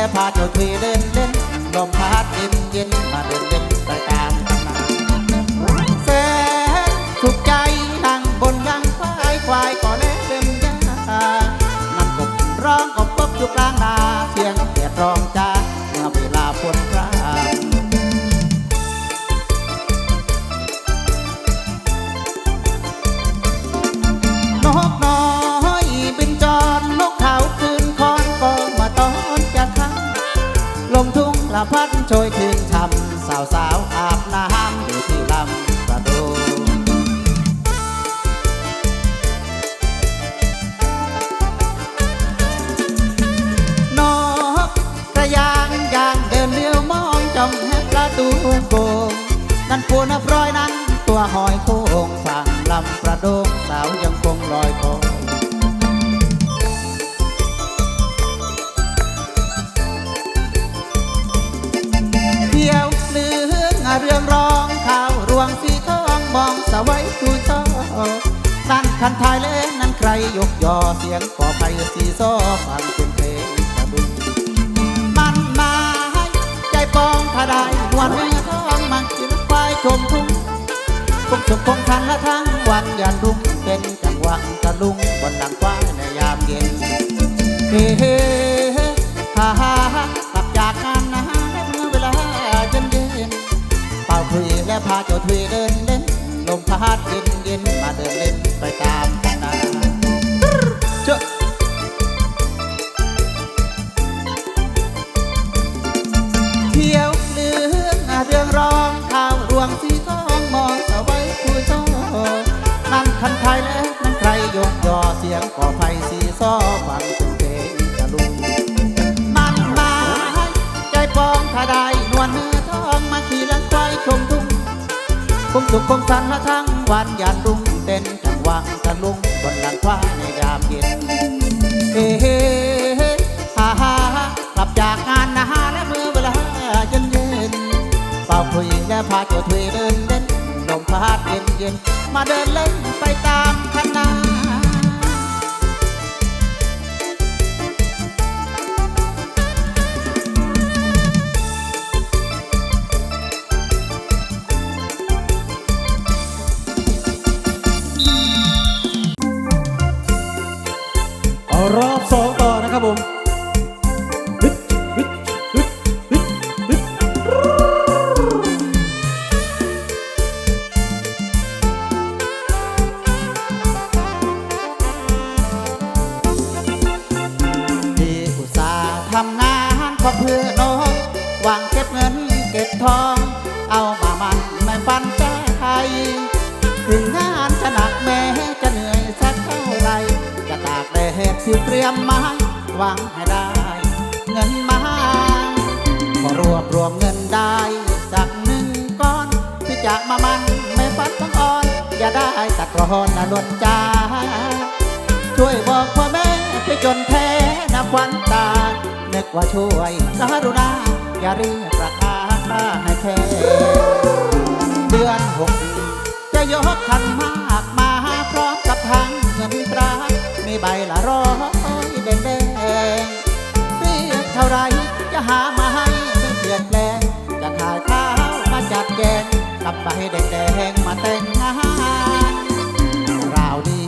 ป่าคุยและพาเจ้าทีเล่นเล่นลมพัดเย็นเย็นมาเดินเล่นไปตามตำนานแสนสุขใจนั่งบนยางควายควายก็เล่นเล่นยานั่งกบร้องกบกบอยู่กลางนาเสียงเกียดร้องจ้ นั่นคันทายเล่นนั่นใครยกยอเสียงก่อไปสีซอฟังเป็นเพลงตะบึงมันมาให้ใจปองถ้าได้วลเนื้อทองมันกินควายชมทุ่งคงสุขคงทันละทั้งวันยันรุ่งเป็นจังหวะตะลุงบนหลังควายในยามเย็นเฮ้เฮ้ฮ่าฮ่าฮ่ากลับจากงานนะและเมื่อเวลาเย็นเย็นเป่าคุยและพาเจ้าทุยเดินเล่นลมพัด ยานรุ่งเต้นจังหวะตะลุงบนหลังควายในยามเย็นเฮ้เฮ้ฮ่าฮ่ากลับจากงานนะฮะและเมื่อเวลาเย็นเย็นเป่าคุยและพาเจ้าทุยเดินเล่นลมพัดเย็นเย็นมาเดินเล่นไปตามคันนาือน้องวังเก็บเงินเก็บทอง เอามามันไม่ฟันแก้ไขถึงงานจะหนักแม้จะเหนื่อยสักเท่าไร จะตากแดดที่เตรียมมาหวังให้ได้ เงินมาก็รวบรวมเงินได้สักหนึ่งก้อนที่จะมามันไม่ฟันต้องอ่อน อย่าได้ตะกรอนนะล้วนจ้าช่วยบอกพ่อแม่ไปจนแท้นับวันตา นึกว่าช่วยกรุณาอย่าเรียกราคาให้แพงเดือนหกจะยกขันมากมาพร้อมกับทางเงินตรา มีใบละร้อยแดงแดงๆเรียกเท่าไรจะหามาให้ไม่เปลี่ยนแปลง จะขายข้าวมาจัดแจงกับใบแดงๆมาแต่งงานราวดี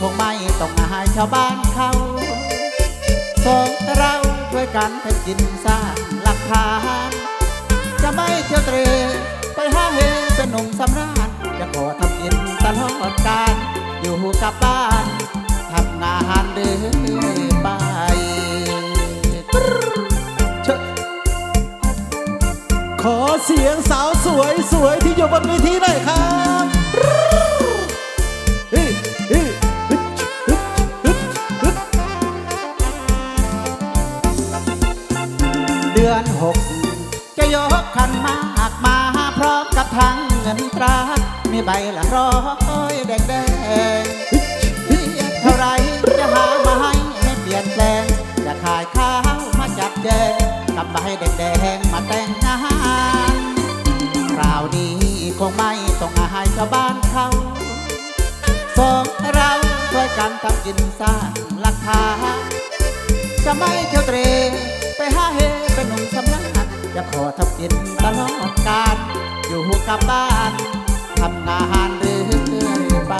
คงไม่ต้องอายชาวบ้านเขาสองเรา ช่วยกันให้กินสร้างหลักฐาน จะไม่เที่ยวเตรไปหาเฮเป็นหนุ่มสำราญ จะขอทำกินตลอดกาลอยู่กับบ้านทำงานเรื่อยไปขอเสียงสาวสวยสวยที่อยู่บนเวทีหน่อยครับ มีใบละร้อยแดงแดงเรียกเท่าไรจะหามาให้ไม่เปลี่ยนแปลง จะขายข้าวมาจัดแจงกับใบแดงแดงมาแต่งงานคราวนี้คงไม่ต้องอายชาวบ้านเขาสองเราช่วยกันทำกินสร้างหลักฐานจะไม่เที่ยวเตรไปหาเฮเป็นหนุ่มสำนักจะขอทำกินตลอดกาลอยู่กับบ้าน ทำงานเรื่อยไป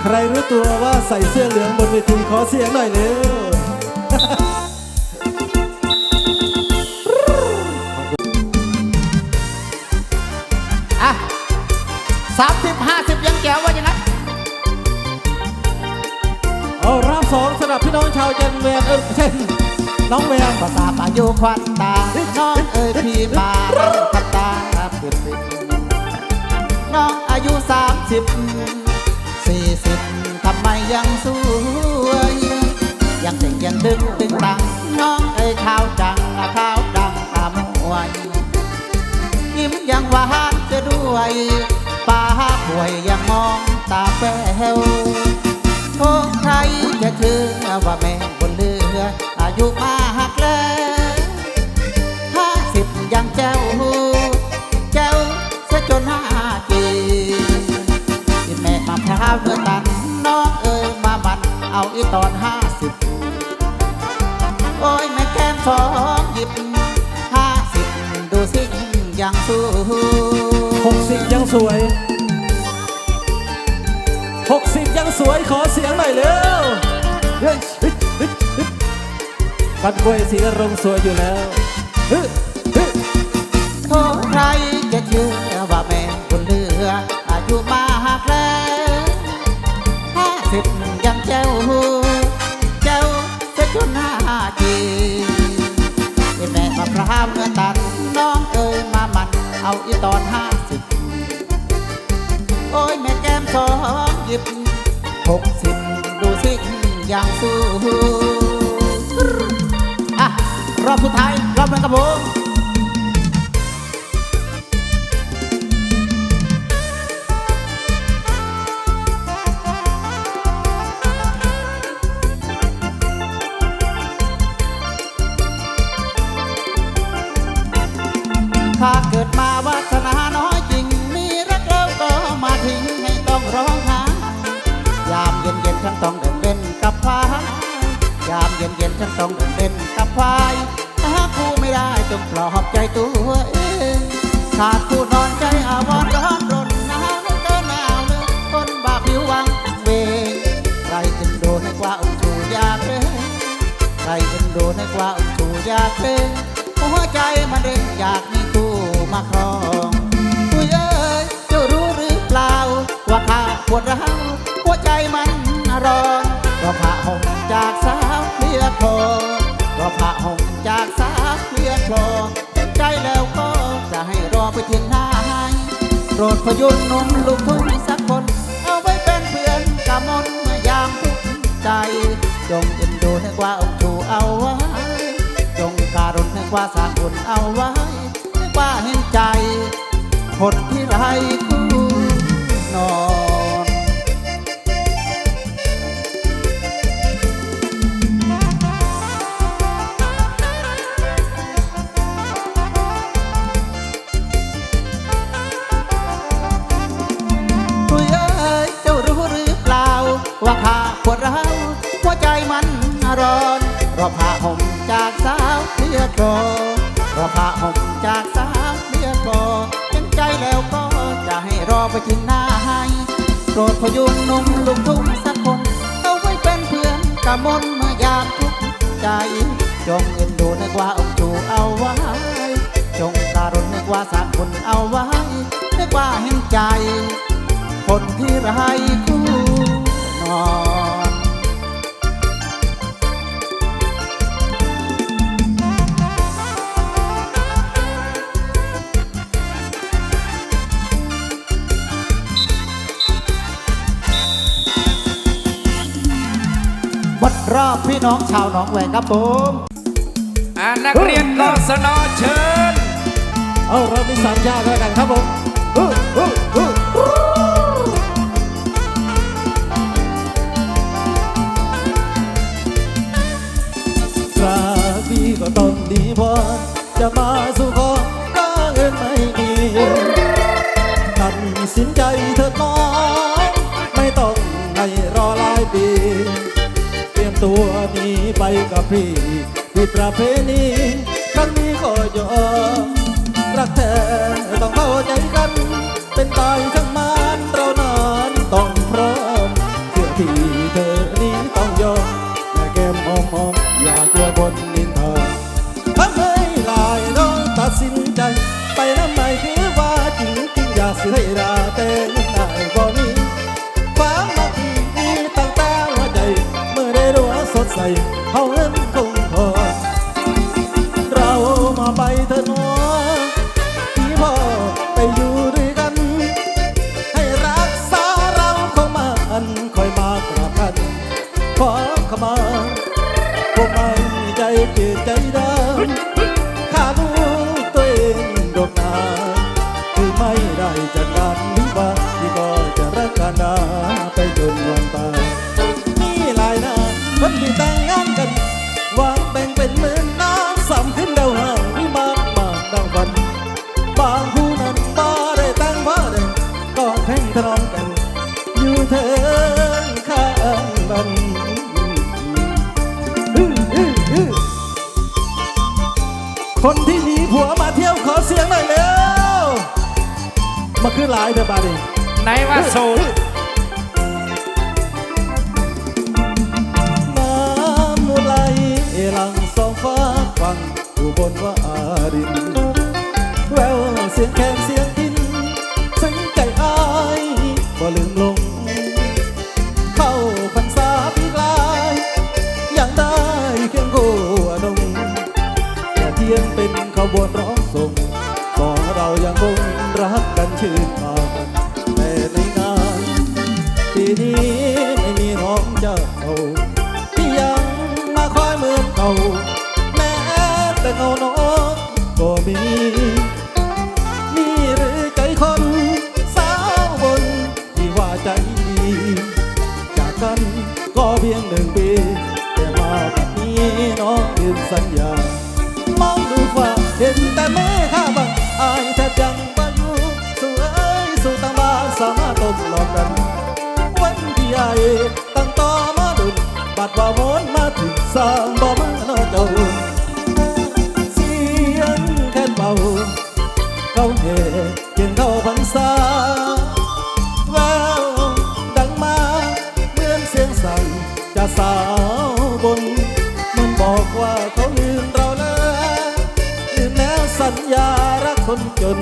ใครรู้ตัวว่าใส่เสื้อเหลืองบนเวทีขอเสียงหน่อยเร็วอะสามสิบห้าสิบยังแจ๋วว่าอย่างนั้นับพี่น้องชาวเจนเวนเออเช่นน้องแววภาษาปายุควันตา น้องเอ๋ยพี่มารันกับตาปิดปิดน้องอายุสามสิบสี่สิบทำไมยังสวยยังเด็กยังดึงดึงตัง น้องเอ๋ยขาวจังขาวดังตามวยยิ้มยังหวานจะด้วยป้าป่วยยังมองตาแป้ว โอ้ใครจะเชื่อว่าแม่บนเรืออายุมากแล้วห้าสิบยังเจ้า เจ้าเสียจนห้าจีที่แม่มาพร้าวเนื้อตันน้องเอ๋ยมามันเอาอีตอนห้าสิบโอ้ยแม่แก้มสองหยิบห้าสิบดูสิยังสู้หกสิบยังสวย สิบยังสวยขอเสียงหน่อยเร็วเฮ้ยเฮ้ยเฮ้ยเฮ้ยปันกล้วยสีรงสวยอยู่แล้วเฮ้ยเฮ้ยโทษใครจะเชื่อว่าแม่บนเรืออายุมากแล้วห้าสิบยังเจ้าเจ้าจะจนหน้าจีที่แม่มาพร้าวเนื้อตันน้องเอ๋ยมามันเอาอีตอนห้าสิบโอ้ยแม่แก้มสองหยิบ หกสิบดูสิอย่างสู้อะรอบสุดท้าย รอบนึ่งครับผม เย็นฉันต้องเดินเล่นกับควายถ้าคู่ไม่ได้จงปลอบใจตัวเองขาดคู่นอนใจอาวรณ์ร้อนรนหนาวเหลือเกินหนาวเลือคนบาปผิววังเวงใครจึงโดนให้กว่าอุ้มชูยากเลยใครเป็นโดนให้กว่าอุ้มชูยากเป็นหัวใจมันเร่งอยากมีคู่มาครองคุยเอ้ยจ้ารู้หรือเปล่าว่าข้าปวดร้าวหัวใจมันร้อนก็ผ่าห่ม พยุนนุ่มลูกทุ่งสักคน เอาไว้เป็นเพื่อนกำมนเมื่อยามทุกใจ จงเอ็นดูให้กว่าองชูเอาไว้ จงการุณให้กว่าสร้างบุญเอาไว้ให้กว่าเห็นใจ คนที่ไร้คู่นอน ข้าปวดร้าวหัวใจมันร้อนรอผ้าห่มจากสาวเคลียร์คลอรอผ้าห่มจากสาวเคลียร์คลอเป็นใจแล้วก็จะให้รอไปถึงหน้าให้โปรดพยุงนุ่มลูกทุ่งสักคนเอาไว้เป็นเพื่อนกะมนเมื่อยามทุกใจ จงเอ็นดูนึกว่าองค์จูเอาไว้ จงการุณนึกว่าสักคนเอาไว้นึกว่าเห็นใจ คนที่ไร้คู่ นอนหมดรอบพี่น้องชาวหนองแหวงครับผมอ่านักเรียนกศนเชิญ เอาเรามีสามชาติด้วยกันครับผม ดีพอจะมาสู่ขอก็เงินไม่มีตัดสินใจเถิดน้องไม่ต้องให้รอหลายปีเตรียมตัวนี้ไปกับพี่ผิดประเพณีครั้งนี้ก็ยอมรักแท้ต้องเข้าใจกัน เป็นตายทั้ง คนที่มีผัวมาเที่ยวขอเสียงหน่อยเร็วมาคือหลายเถอะบาดนีไหนว่าโสด ปี สางบ่มานอเจ้าเสียงแค่เบาเขาเหเพียงเข้าพรรษาแววดังมาเหมือนเสียงสั่งจะสาวบน มันบอกว่าเขาลืมเราแล้วลืมแล้วสัญญารักคนจน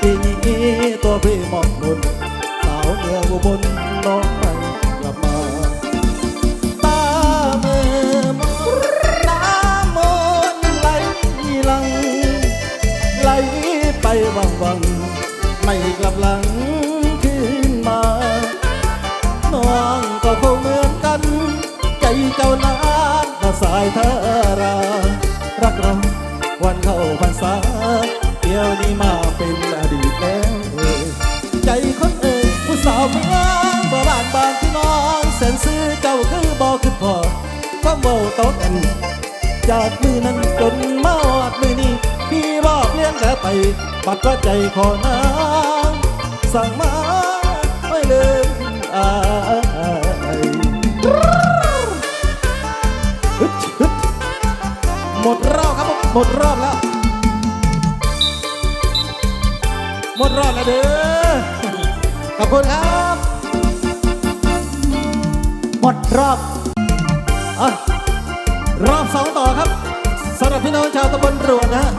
ปีนี้ตัวพี่หมอกหนุนสาวเมืองอุบลน้อง ไปวังวัง ไม่กลับหลังคืนมา น้องก็คงเหมือนกัน ใจเจ้านานก็สายทารา รักเราวันเข้าพรรษาเดี๋ยวนี้มาเป็นอดีตแล้วเอ่ยใจคนเอ่ยผู้สาวเมืองบ่บ้านบางที่น้องแสนซื้อเจ้าคือบ่คือพอความเว้าโตกันจากมือนั้นจน ปัดว่าใจขอนางสั่งมาไม่ลืมอายฮึดฮึดหมดรอบครับหมดรอบแล้ว หมดรอบแล้วเด้อขอบคุณครับ หมดรอบอะรอบสองต่อครับสำหรับพี่น้องชาวตำบลรวนนะฮะ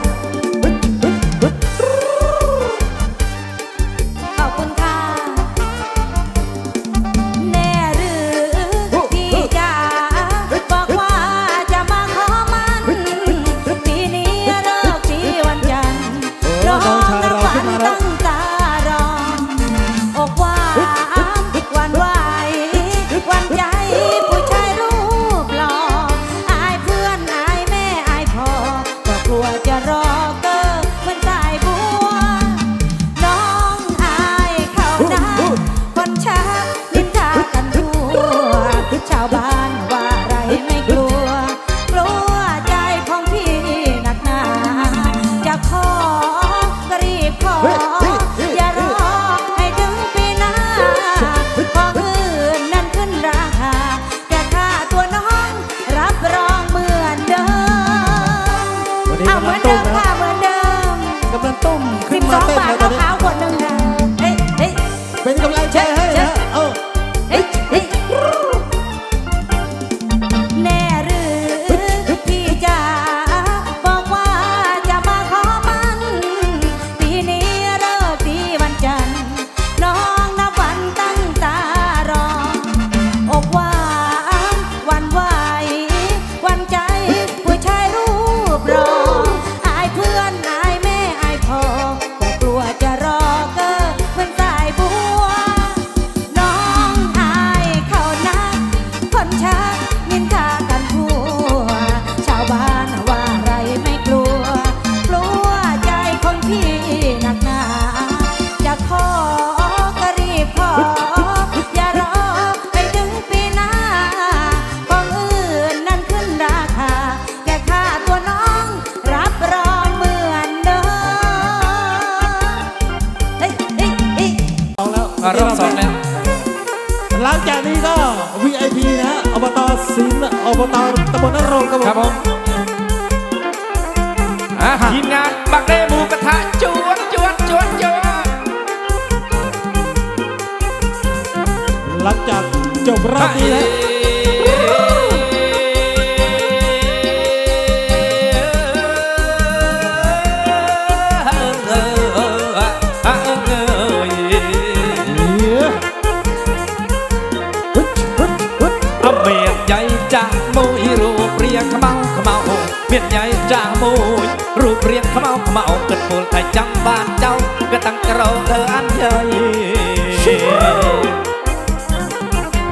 គិតពុលតែចង់បានចៅក៏តាំងក្រោធ្វើអានយើយ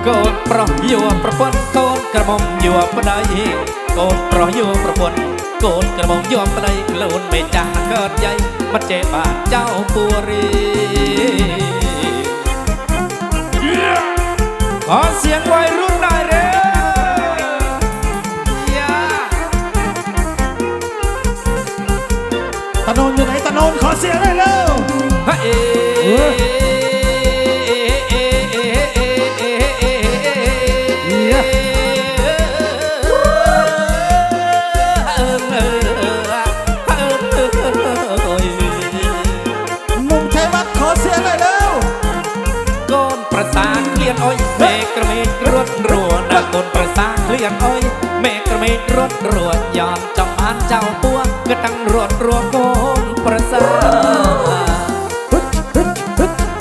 កូនប្រុសយួរប្រពន្ធកូនក្រមុំយួរប្តីកូនប្រុសយួរប្រពន្ធកូនក្រមុំយួរប្តីខ្លួនមេចាស់កើតយាយមិនចេះបានចៅពូរី คลียอ้อยเมฆกระเมฆรวดรัวยอมจำานเจ้าปัวก็ตั้งรวดรัวโกนประสาน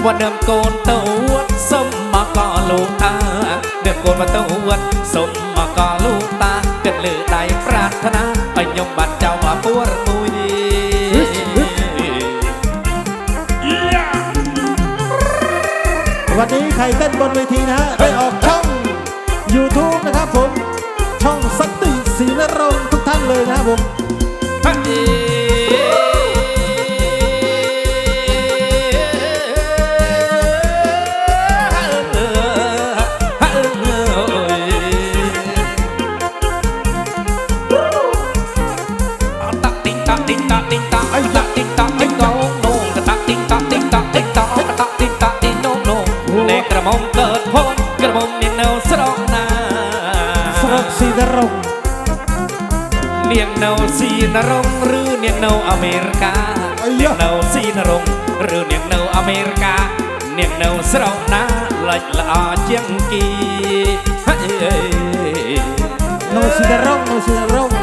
ว่าเดิมโกนตะวัดสมมาก่อลูกอาเดิมโกนมาตะวัดสมมาก่อลูกตาเกิดลือได้ปรารถนาไปยมบัตรเจ้าว่าปวดมุยวันนี้ใครเต้นบนเวทีนะฮะได้ออกช่อง YouTube นะครับผม ช่องสติศรีนรงค์ทุกท่านเลยนะครับผม នៅស៊ីនរងឬអ្នកនៅអាមេរិកាអ្នកនៅស៊ីនរងឬអ្នកនៅអាមេរិកាអ្នកនៅស្រុកណាលេចល្អជាងគីនៅស៊ីនរងនៅស៊ីនរង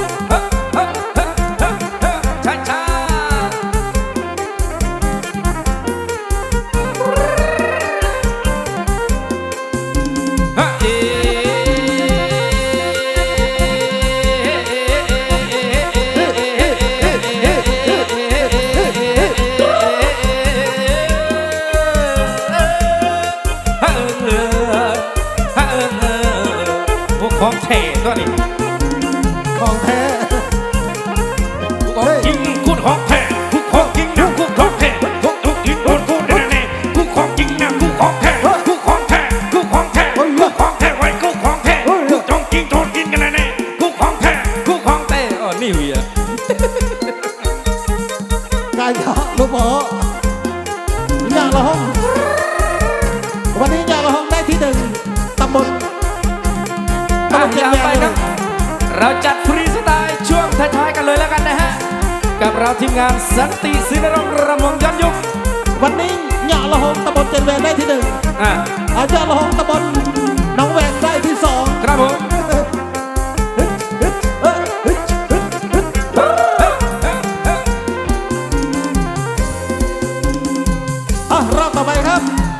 นี่เวียกายะลูกหมอญาละห้อง วันนี้ญาละห้องได้ที่หนึ่งตำบลอะตำบลเชียยางวแดไปงครับ เราจัดฟรีสไตล์ช่วงท้ายๆกันเลยแล้วกันนะฮะ กับเราทีมงานสันติศินรงค์ระมงย้อนยุควันนี้ญาละห้องตำบลเจนแดงได้ที่หนึ่งอะอาญาละห้อง